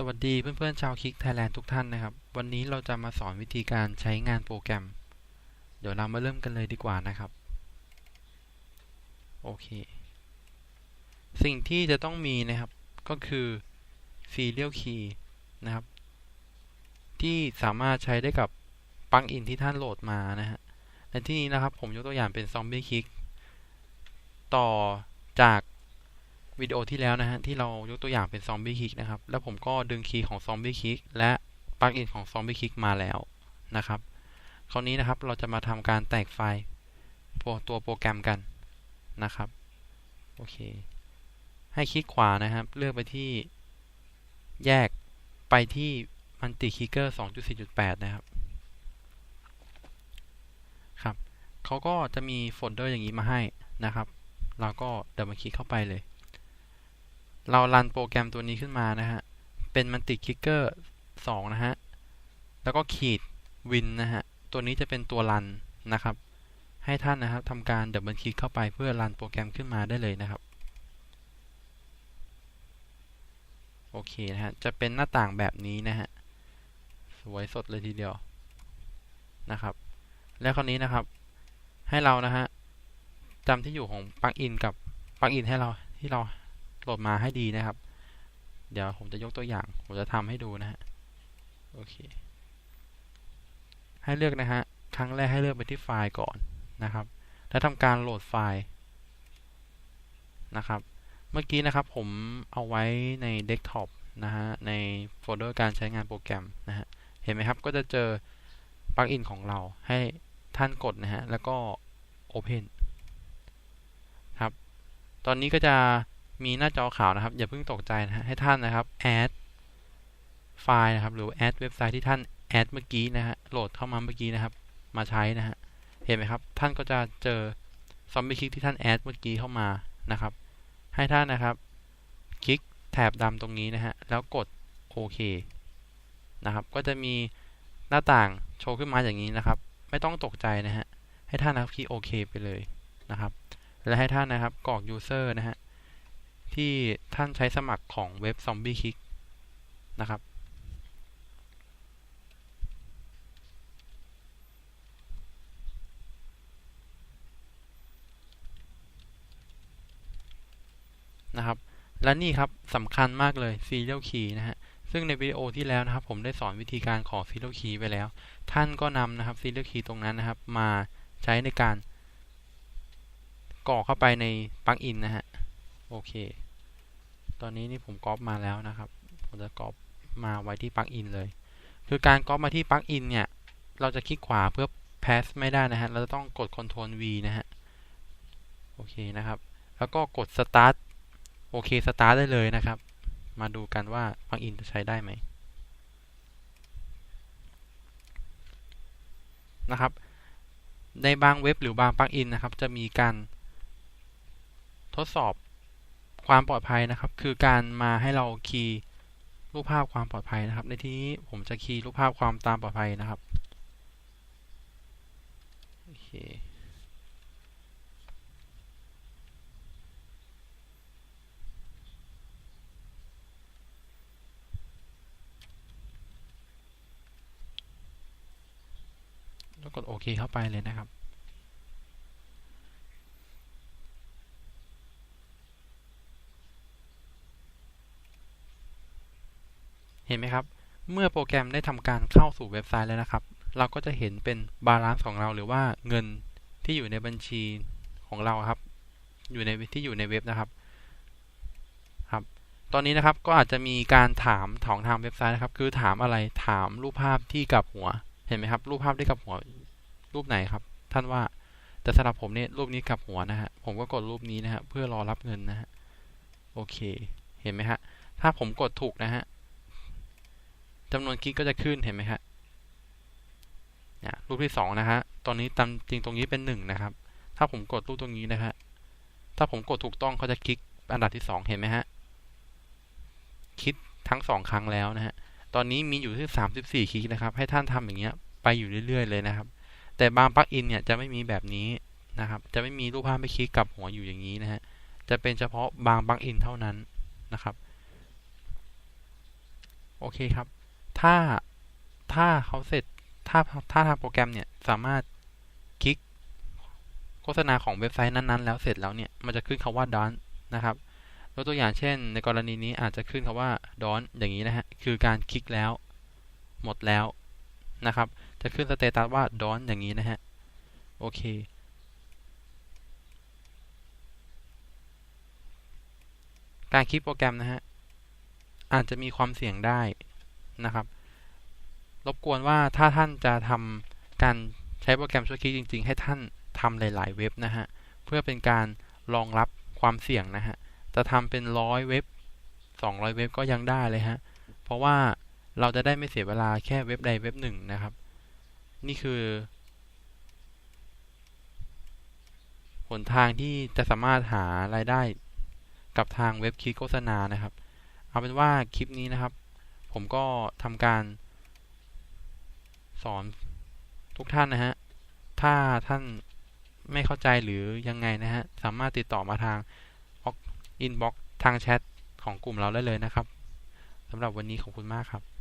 สวัสดีเพื่อนๆชาวคลิกไทยแลนด์ทุกท่านนะครับ วันนี้เราจะมาสอนวิธีการใช้งานโปรแกรม เดี๋ยวเรามาเริ่มกันเลยดีกว่านะครับ โอเค สิ่งที่จะต้องมีนะครับก็คือ serial key นะครับ ที่สามารถใช้ได้กับปลั๊กอินที่ท่านโหลดมานะฮะในที่นี้นะครับผมยกตัวอย่างเป็น Zombie Kick ต่อจาก วิดีโอที่แล้วนะฮะที่เรายกตัวอย่างเป็น Zombie Kick นะครับ แล้วผมก็ดึงคีย์ของ Zombie Kick และปลั๊กอินของ Zombie Kick มาแล้วนะครับ คราวนี้นะครับเราจะมาทำการแตกไฟล์ตัวโปรแกรมกันนะครับโอเค ให้คลิกขวานะครับ เลือกไปที่แยกไปที่มันติคิกเกอร์2.4.8 นะครับครับเขาก็จะมีโฟลเดอร์อย่างนี้มาให้นะครับ เราก็เดินมาคลิกเข้าไปเลย เรารันโปรแกรมตัวนี้ขึ้นมานะฮะ เป็นมันติคิกเกอร์2นะฮะ แล้วก็ขีดวินนะฮะ ตัวนี้จะเป็นตัวรันนะครับ ให้ท่านนะครับทำการดับเบิลคลิกเข้าไปเพื่อรันโปรแกรมขึ้นมาได้เลยนะครับ โอเคนะฮะ จะเป็นหน้าต่างแบบนี้นะฮะ สวยสดเลยทีเดียวนะครับ แล้วคราวนี้นะครับ ให้เรานะฮะจำที่อยู่ของปลั๊กอินกับปลั๊กอินให้เราที่เรา หลดมาให้ดีนะครับ เดี๋ยวผมจะยกตัวอย่าง ผมจะทำให้ดูนะฮะ โอเค ให้เลือกนะฮะ ครั้งแรกให้เลือกไปที่ไฟล์ก่อนนะครับ แล้วทำการโหลดไฟล์นะครับ เมื่อกี้นะครับผมเอาไว้ในเดสก์ท็อปนะฮะ ในโฟลเดอร์การใช้งานโปรแกรมนะฮะ เห็นไหมครับ ก็จะเจอปลั๊กอินของเรา ให้ท่านกดนะฮะ แล้วก็ Open ครับ ตอนนี้ก็จะ มีหน้าจอขาวนะครับ อย่าเพิ่งตกใจนะฮะให้ท่านนะครับ add ไฟล์นะครับ หรือ add เว็บไซต์ที่ท่าน add เมื่อกี้นะฮะโหลดเข้ามาเมื่อกี้นะครับ มาใช้นะฮะเห็นไหมครับ ท่านก็จะเจอ zombie click ที่ท่าน add เมื่อกี้เข้ามานะครับ ให้ท่านนะครับ คลิกแถบดำตรงนี้นะฮะแล้วกดโอเคนะครับ ก็จะมีหน้าต่างโชว์ขึ้นมาอย่างนี้นะครับ ไม่ต้องตกใจนะฮะให้ท่านนะครับคลิกโอเคไปเลยนะครับ และให้ท่านนะครับกรอก user นะฮะ ที่ท่านใช้สมัครของเว็บ Zombie Kick นะครับ นะครับ และนี่ครับสำคัญมากเลย serial key นะฮะ ซึ่งในวิดีโอที่แล้วนะครับ ผมได้สอนวิธีการขอ serial key ไปแล้ว ท่านก็นำนะครับ serial key ตรงนั้นนะครับ มาใช้ในการกรอกเข้าไปในปลั๊กอินนะฮะ โอเค ตอนนี้นี่ผมก๊อปมาแล้วนะครับ ผมจะก๊อปมาไว้ที่ปลั๊กอินเลย คือการก๊อปมาที่ปลั๊กอินเนี่ย เราจะคลิกขวาเพื่อ pass ไม่ได้นะฮะ เราจะต้องกด Ctrl V นะฮะ โอเคนะครับ แล้วก็กด start โอเค start ได้เลยนะครับ มาดูกันว่าปลั๊กอินจะใช้ได้ไหมนะครับ ในบางเว็บหรือบางปลั๊กอินนะครับ จะมีการทดสอบ ความปลอดภัยนะครับ คือการมาให้เราคีย์รูปภาพความปลอดภัยนะครับ ในที่นี้ผมจะคีย์รูปภาพความตามปลอดภัยนะครับโอเคแล้วกดโอเคเข้าไปเลยนะครับ เห็นไหมครับ เมื่อโปรแกรมได้ทำการเข้าสู่เว็บไซต์แล้วนะครับ เราก็จะเห็นเป็นบาลานซ์ของเราหรือว่าเงินที่อยู่ในบัญชีของเราครับ อยู่ในที่อยู่ในเว็บนะครับครับ ตอนนี้นะครับก็อาจจะมีการถามของทางเว็บไซต์นะครับ คือถามอะไรถามรูปภาพที่กับหัวเห็นไหมครับ รูปภาพที่กับหัวรูปไหนครับ ท่านว่าแต่สำหรับผมเนี่ยรูปนี้กับหัวนะฮะผมก็กดรูปนี้นะฮะเพื่อรอรับเงินนะฮะโอเค เห็นไหมฮะถ้าผมกดถูกนะฮะ จำนวนคลิกก็จะขึ้นเห็นไหมฮะเนี่ยรูปที่สองนะฮะ ตอนนี้ตามจริงตรงนี้เป็นหนึ่งนะครับ ถ้าผมกดรูปตรงนี้นะฮะ ถ้าผมกดถูกต้องเขาจะคลิกอันดับที่สองเห็นไหมฮะคลิกทั้งสองครั้งแล้วนะฮะ ตอนนี้มีอยู่ที่สามสิบสี่คลิกนะครับ ให้ท่านทำอย่างเงี้ยไปอยู่เรื่อยๆเลยนะครับ แต่บางปลั๊กอินเนี่ยจะไม่มีแบบนี้นะครับ จะไม่มีรูปภาพไม่คลิกกับหัวอยู่อย่างนี้นะฮะ จะเป็นเฉพาะบางปลั๊กอินเท่านั้นนะครับ โอเคครับ ถ้าถ้าเขาเสร็จถ้าถ้าทางโปรแกรมเนี่ยสามารถคลิกโฆษณาของเว็บไซต์นั้นๆ แล้วเสร็จแล้วเนี่ยมันจะขึ้นคาว่า done นะครับยกตัวอย่างเช่น ในกรณีนี้อาจจะขึ้นคาว่า done อย่างนี้นะฮะคือการคลิกแล้วหมดแล้วนะครับ จะขึ้นสเตตัสว่า done อย่างนี้นะฮะโอเคการคลิกโปรแกรมนะฮะอาจจะมีความเสี่ยงได้ นะครับ รบกวนว่าถ้าท่านจะทำการใช้โปรแกรมช่วยคลิกจริง ๆ ให้ท่านทำหลาย ๆ เว็บนะฮะ เพื่อเป็นการรองรับความเสี่ยงนะฮะ จะทำเป็นร้อยเว็บสองร้อยเว็บก็ยังได้เลยฮะ เพราะว่าเราจะได้ไม่เสียเวลาแค่เว็บใดเว็บหนึ่งนะครับ นี่คือหนทางที่จะสามารถหารายได้กับทางเว็บคลิกโฆษณานะครับ เอาเป็นว่าคลิปนี้นะครับ ผมก็ทำการสอนทุกท่านนะฮะ ถ้าท่านไม่เข้าใจหรือยังไงนะฮะ สามารถติดต่อมาทางอินบ็อกทางแชทของกลุ่มเราได้เลยนะครับสำหรับวันนี้ขอบคุณมากครับ